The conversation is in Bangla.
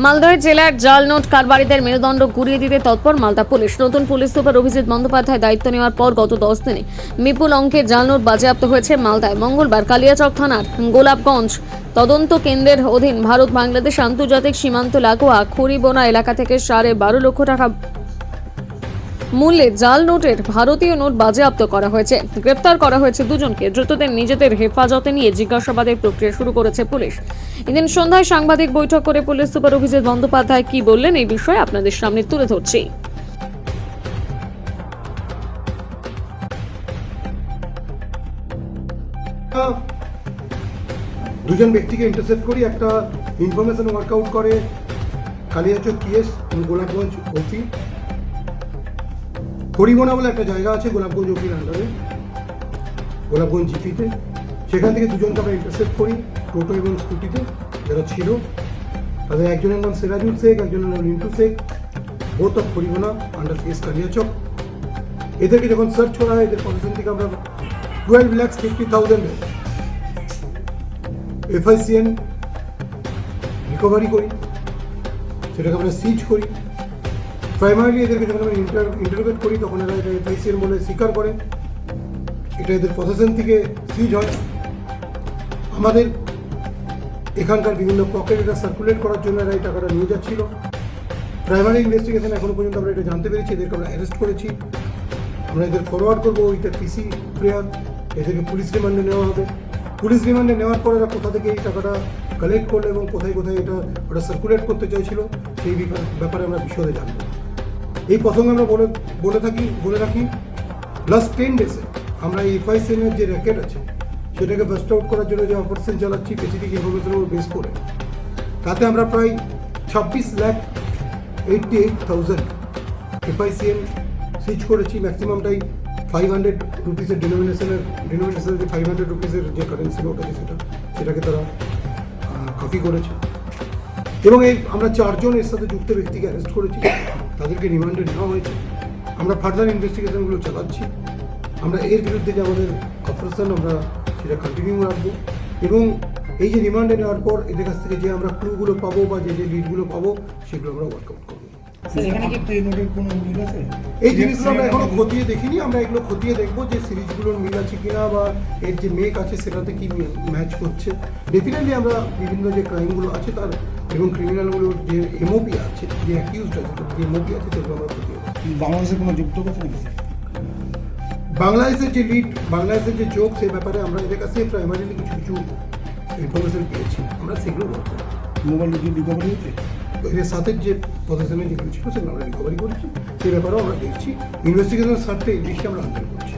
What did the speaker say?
মালদহ জেলার জাল নোট কারবারিদের মেরুদণ্ড ঘুরিয়ে দিতে তৎপর মালদা পুলিশ। নতুন পুলিশ সুপার অভিজিৎ বন্দ্যোপাধ্যায় দায়িত্ব নেওয়ার পর গত দশ দিনে বিপুল অঙ্কের জাল নোট বাজেয়াপ্ত হয়েছে মালদায়। মঙ্গলবার কালিয়াচক থানার গোলাপগঞ্জ তদন্ত কেন্দ্রের অধীন ভারত বাংলাদেশ আন্তর্জাতিক সীমান্ত লাগোয়া খুরিবোনা এলাকা থেকে সাড়ে বারো লক্ষ টাকা মূল্যে জাল নোটের ভারতীয় নোট বাজেয়াপ্ত করা হয়েছে। গ্রেপ্তার করা হয়েছে দুজনকে। দ্রুতদের নিজেদের হেফাজতে নিয়ে জিজ্ঞাসাবাদের প্রক্রিয়া শুরু করেছে পুলিশ। এদিন সন্ধ্যায় সাংবাদিক বৈঠক করে পুলিশ সুপার অভিজিৎ বন্দ্যোপাধ্যায় কি বললেন এই বিষয়ে আপনাদের সামনে তুলে ধরছি। দুজন ব্যক্তিকে ইন্টারসেপ্ট করি, একটা ইনফরমেশন ওয়ার্কআউট করে, কালিয়াচক পিএস গোলাপগঞ্জ ওপি হরিমোনা বলে একটা জায়গা আছে গোলাপগঞ্জ ওপির আন্ডারে গোলাপগঞ্জ জিপিতে। সেখান থেকে দুজনকে আমরা ইন্টারসেপ্ট করি, টোটো এবং স্কুটিতে, যারা ছিল। তাদের একজনের নাম সিরাজুল শেখ, একজনের নাম Lintu Sheikh. Both of Harimona under PS Kaliachak এদেরকে যখন সার্চ করা হয়, এদের পজিশন থেকে আমরা টুয়েলভ ল্যাক্স ফিফটি থাউজেন্ডের এফআইসিএন রিকভারি করি। সেটাকে আমরা সিজ করি। প্রাইমারিলি এদেরকে যখন আমরা ইন্টার ইন্টারোগেট করি, তখন এরা এটা এফআইসিএন বলে স্বীকার করে। এটা এদের প্রশাসন থেকে সিজ হয়। আমাদের এখানকার বিভিন্ন পকেট এটা সার্কুলেট করার জন্য এরা এই টাকাটা নিয়ে যাচ্ছিল। প্রাইমারি ইনভেস্টিগেশন এখনও পর্যন্ত আমরা এটা জানতে পেরেছি, এদেরকে আমরা অ্যারেস্ট করেছি। আমরা এদের ফরওয়ার্ড করব এটা পিসি প্রেয়ার এদেরকে পুলিশ রিমান্ডে নেওয়া হবে। পুলিশ রিমান্ডে নেওয়ার পর এরা কোথা থেকে এই টাকাটা কালেক্ট করল এবং কোথায় কোথায় এটা ওটা সার্কুলেট করতে চাইছিল, সেই ব্যাপারে আমরা বিশদে জানব। এই প্রসঙ্গে আমরা বলে বলে থাকি, বলে রাখি লাস্ট টেন ডেজে আমরা এই এফআইসিএনের যে র্যাকেট আছে, সেটাকে বাস্ট আউট করার জন্য যে অপারেশন চালাচ্ছি স্পেসিফিক ইনফরমেশনের উপর বেস করে, তাতে আমরা প্রায় ছাব্বিশ lakh eighty eight thousand FICN switch করেছি। ম্যাক্সিমামটাই ফাইভ হান্ড্রেড রুপিসের ডিনোমিনেশনের ডিনোমিনেশনের যে ফাইভ হান্ড্রেড রুপিসের যে কারেন্সি নোট আছে সেটা, সেটাকে তারা কপি করেছে। এবং এই আমরা চারজন এর সাথে যুক্ত ব্যক্তিকে অ্যারেস্ট করেছি। তাদেরকে রিমান্ডে নেওয়া হয়েছে। আমরা ফার্দার ইনভেস্টিগেশনগুলো চালাচ্ছি। আমরা এর বিরুদ্ধে যে আমাদের অপারেশন আমরা সেটা কন্টিনিউ রাখব। এবং এই যে রিমান্ডে নেওয়ার পর এদের কাছ থেকে যে আমরা ক্লুগুলো পাবো বা যে যে লিডগুলো পাবো, সেগুলো আমরা ওয়ার্কআউট এই জিনিসগুলো আমরা এখনও খতিয়ে দেখিনি আমরা এগুলো খতিয়ে দেখব যে সিরিজগুলোর মিল আছে কিনা বা এর যে মেক আছে সেটাতে কি ম্যাচ করছে। ডেফিনেটলি আমরা বিভিন্ন যে ক্রাইমগুলো আছে তার এবং ক্রিমিনালগুলোর যে এমওপি আছে যে অ্যাকিউজড আছে তার যে এমওপি আছে সেগুলো আমরা খতিয়ে বাংলাদেশের কোনো যুক্ত নাকি? স্যার বাংলাদেশের যে লিড বাংলাদেশের যে যোগ সেই ব্যাপারে আমরা এদের কাছে প্রাইমারিলি কিছু কিছু ইনফরমেশন পেয়েছি। আমরা সেগুলো মোবাইল রিকভারি হয়েছে? এদের সাথে যে পজিশনে যেগুলো ছিল, সেগুলো আমরা রিকভারি করেছি। সেই ব্যাপারেও আমরা দেখছি। ইনভেস্টিগেশনের স্বার্থে এই জিনিসটা আমরা আন্দোলন করছি।